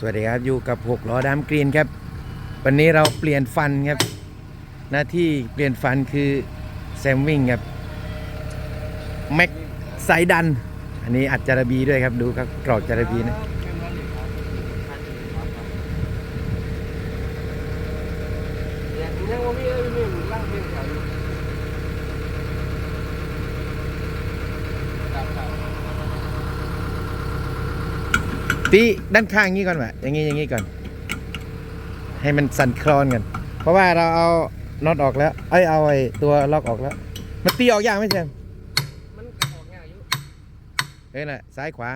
สวัสดีครับอยู่กับหกล้อดำกรีนครับ วันนี้เราเปลี่ยนฟันครับ หน้าที่เปลี่ยนฟันคือแซมวิ่งครับแม็กไซดัน อันนี้อัดจารบีด้วยครับดูครับกรอกจารบีนะยังว่ามีอะไรมีร่างเพลงขายอยู่ ตีด้านข้างนี้ก่อนวะอย่างนี้อย่างนี้ก่อน ให้มันสั่นคลอนกัน เพราะว่าเราเอาน็อตออกแล้ว เอ้ยเอาไอ้ตัวล็อกออกแล้ว มันตีออกยากไหมแซมมันออกง่ายอยู่เอ้ยน่ะซ้ายขวา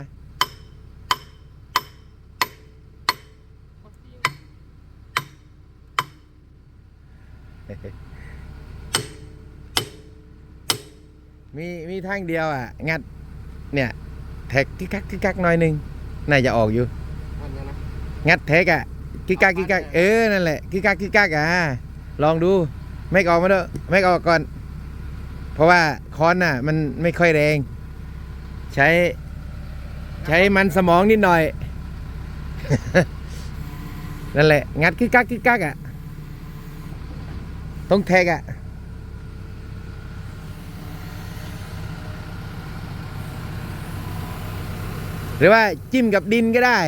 มีมีทางเดียวอะ งัด เนี่ย แท็กกิ๊กกักกิ๊กกักหน่อยหนึง น่าจะออกอยู่มันยังนะงัดแท็กอะกิ๊กกักกิ๊กกักเออนั่นแหละกิ๊กกักกิ๊กกักอะลองดูไม่ออกมาเด้อไม่ออกก่อน เพราะว่าคอนน่ะ มันไม่ค่อยแรง ใช้ ใช้มันสมองนิดหน่อย นั่นแหละ งัดกิ๊กกักกิ๊กกักอะต้องแท็กอะ หรือว่าจิ้มกับดินก็ได้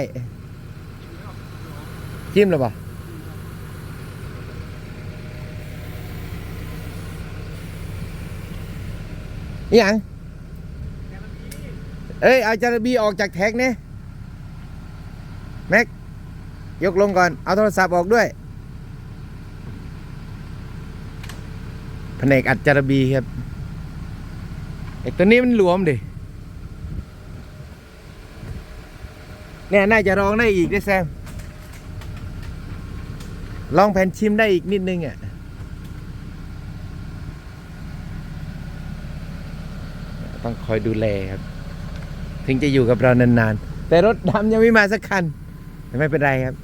จิ้มหรือเปล่าอย่างเอ้ยเอาจารบีออกจากแท็กเนี่ยแม็ก ยกลงก่อน เอาโทรศัพท์ออกด้วยแผนกอัดจารบีครับไอตัวนี้มันหลวมดิ เนี่ยน่าจะร้องได้อีกด้วยแซม ลองแผ่นชิมได้อีกนิดนึงอะต้องคอยดูแลครับ ถึงจะอยู่กับเรานานๆ แต่รถดำยังไม่มาสักคัน แต่ไม่เป็นไรครับ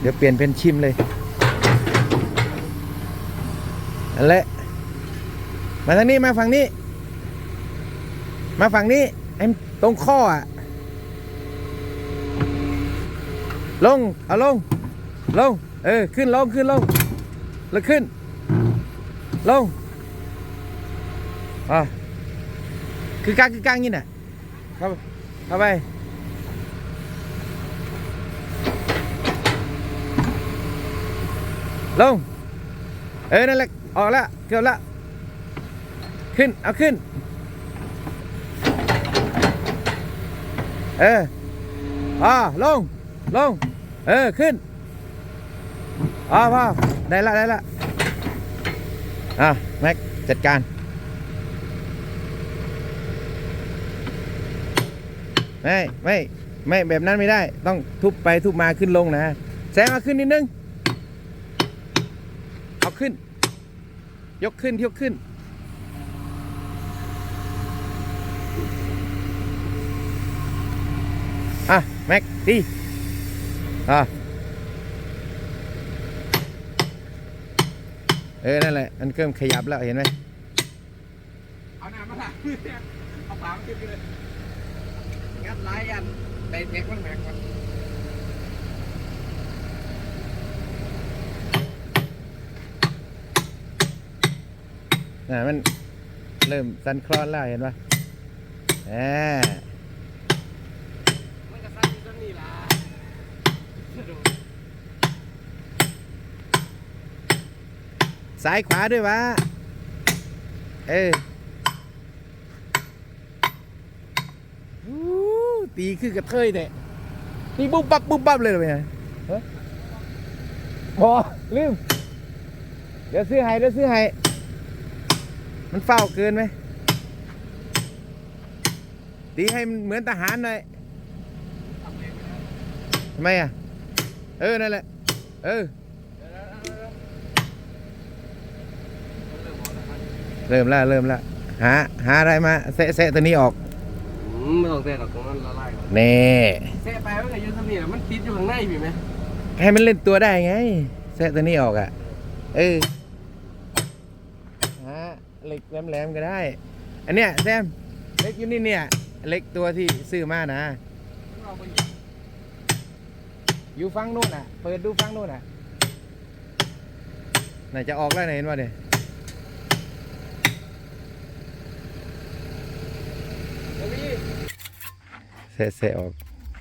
เดี๋ยวเปลี่ยนเป็นชิมเลยอันละมาทางนี้มาฝั่งนี้ มาฝั่งนี้ ไอ้ตรงข้ออะ ลง เอาลง ลง เออ ขึ้นลงขึ้นลง แล้วขึ้น ลง อะ คือกลางคือกลางนี่น่ะเข้าเข้าไปลง เออนั่นแหละ ออกแล้วเกือบแล้วขึ้น เอาขึ้น เอออ่าลง ลง เออ ขึ้นอ่าพ่อได้ละได้ละอะแม็กจัดการไม่ไม่ไม่แบบนั้นไม่ได้ ต้องทุบไปทุบมาขึ้นลงนะแซงเอาขึ้นนิดนึง เอาขึ้น ยกขึ้นยกขึ้น อะ แม็กดีอะเออ นั่นแหละมันเริ่มขยับแล้ว เห็นไหมเอาหน้ามาหลังเอาปากขึ้นไปเลย งัดหลายยันได้แม็กมันแม็กมันน่ะมันเริ่มสันคลอนแล้วเห็นปะแหม มันก็สั้นอยู่ตรงนี้ล่ะสะดุด ซ้ายขวาด้วยวะ เออตีคือกระเทยเนี่ยตีปุ๊บปั๊บปุ๊บปั๊บเลยเหรอเนี่ยพอลืม เดี๋ยวซื้อให้เดี๋ยวซื้อให้มันเฝ้าเกินไหมตีให้มันเหมือนทหารหน่อยทำไมอะ เออ นั่นแหละ เออ เริ่มแล้วเริ่มแล้วหาหาอะไรมาเซะเซะตัวนี้ออกอืมไม่ต้องเตะหรอกตรงนั้นละลายก่อนเน่เตะไปมันก็อยู่ตรงนี้แหละมันติดอยู่ข้างในพี่ไหมให้มันเล่นตัวได้ไงเซะตัวนี้ออกอะเออหาเหล็กแหลมๆก็ได้ อันเนี้ยแซมเหล็กอยู่นี่เนี่ยเหล็กตัวที่ซื้อมานะเราไปอยู่ฟังนู่นน่ะ เปิดดูฟังนู่นน่ะไหนจะออกแล้วไหนะเห็นว่าเนี่ย เดี๋ยวพี่ แซ่ออก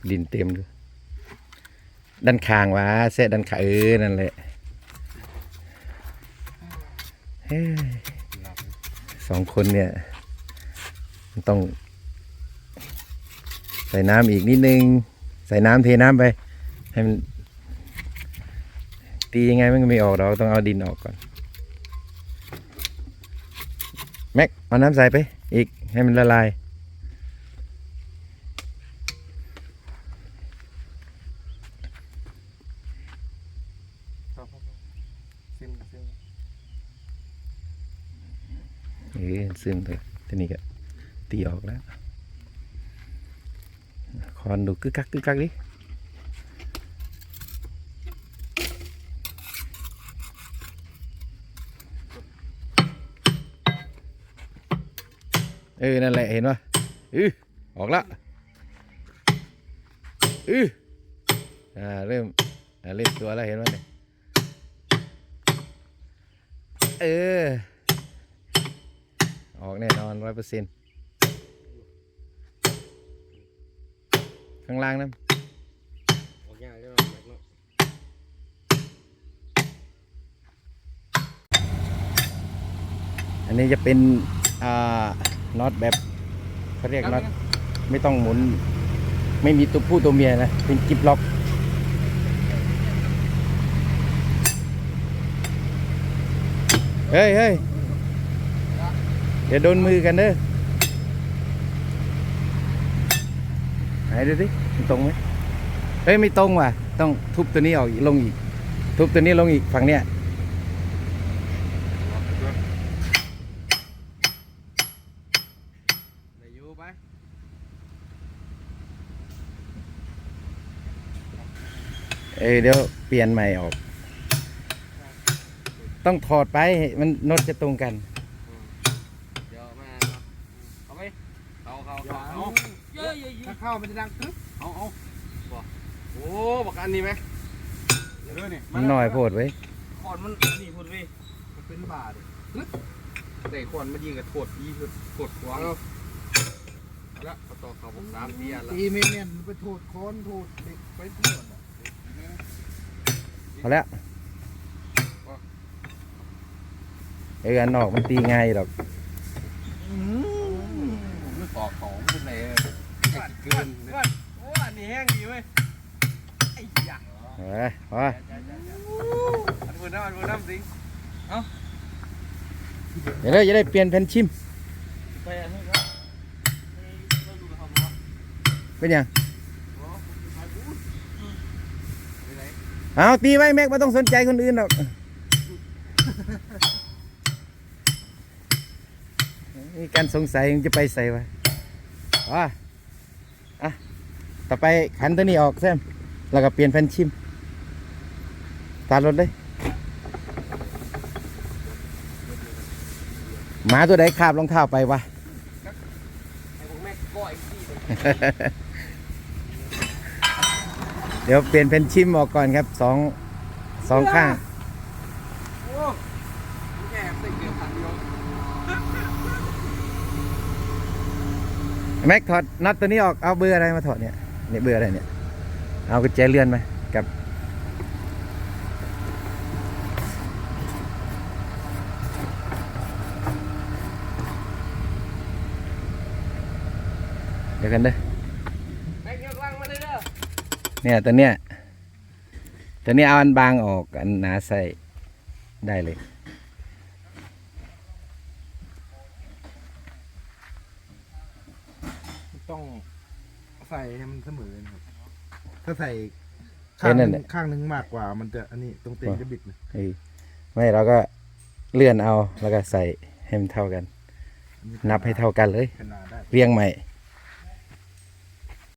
ดินเต็มเลยด้านข้างวะแซ่ด้านขาเออนั่นแหละเฮ้ยสองคนเนี่ยต้อง ใส่น้ำอีกนิดนึง ใส่น้ำเทน้ำไป ให้มัน ตียังไงมันก็ไม่ออกเราต้องเอาดินออกก่อน แม็กเอาน้ำใส่ไป อีกให้มันละลาย ซิมซิม เออซึ่งเลยทีนี้ก็ตีออกแล้วคอนดูกึกกักกึกกักดิเออ นั่นแหละ เห็นปะอือออกแล้วอืออ่า เริ่มอ่าเล่นตัวแล้ว เห็นปะเนี่ยเออ แน่นอนร้อยเปอร์เซ็นต์ข้างล่างนั้นออกยากเลยเนาะแม็กเนาะอันนี้จะเป็นอ่าน็อตแบบเขาเรียกน็อตไม่ต้องหมุน ไม่มีตัวผู้ตัวเมียนะ เป็นกิบล็อกเฮ้ยเฮ้ย เดี๋ยวโดนมือกันเด้อไหนดูดิมันตรงไหมเฮ้ยไม่ตรงว่ะ ต้องทุบตัวนี้ออกอีกลงอีก ทุบตัวนี้ลงอีกฝั่งเนี้ยได้อยู่ไปเอ้ยเดี๋ยวเปลี่ยนใหม่ออก ต้องถอดไปมันนดจะตรงกัน เดี๋ยวมาเนาะเอาไปเอาเขาเขาเอาเยอะ เยอะถ้าเข้ามันจะดังตึ๊บเอาเอาบอกโอ้บอกอันนี้ไหมเดี๋ยวด้วยนี่มันหน่อยโพดไว้ยขอนมันนี่พูดพี่มันเป็นบาดิตึ๊บแต่ขอนมันยิงกับโถดยี่คือโถดขวางเอาละเอาต่อเขาบอกสามเทียนละตีไม่แม่นไปโทษค้อนโทษเด็กไปทั่วน่ะเอาแล้วเอออันนอกมันตีง่ายดอกไม่ปอกของ เป็นไรเกินโอ้อันนี้แห้งดีเว้ยไอ้ยาเออพออันพูดน้ำอันพูดน้ำสิงเดี๋ยวเราจะได้เปลี่ยนแผ่นชิม ไปอันนี้ครับเราดูเขาบอกเป็นยังไปไหนเอาตีไว้แม็กไม่ต้องสนใจคนอื่นหรอกมีการสงสัยยังจะไปใส่วะอ๋ออะ ต่อไปขันตัวนี้ออกแซมแล้วก็เปลี่ยนแผ่นชิมตารถเลยหมาตัวใดคาบรองเท้าไปวะเดี๋ยวเปลี่ยนเป็นชิมออกก่อนครับสองสองข้างแก่ใส่เกลือพันเดียวแม็กถอดน็อตตัวนี้ออกเอาเบอร์อะไรมาถอดเนี่ย เนี่ยเบอร์อะไรเนี่ย เอากุญแจเลื่อนไหมกับ เดี๋ยวกันเด้อเกี่ยวยเด้อเนี่ยตัวเนี้ยตัวนี้เอาอันบางออกอันหนาใส่ได้เลยต้อง ใส่ให้มันเสมอนะครับถ้าใส่แค่ข้างหนั้นึนงแหละ ข้างหนึงมากกว่ามันจะอันนี้ตรงเตงจะบิดนะเออไม่เราก็เลื่อนเอาแล้วก็ใส่ให้มันเท่ากันนับให้เท่ากันเลย ขนาดได้ เรียงใหม่อ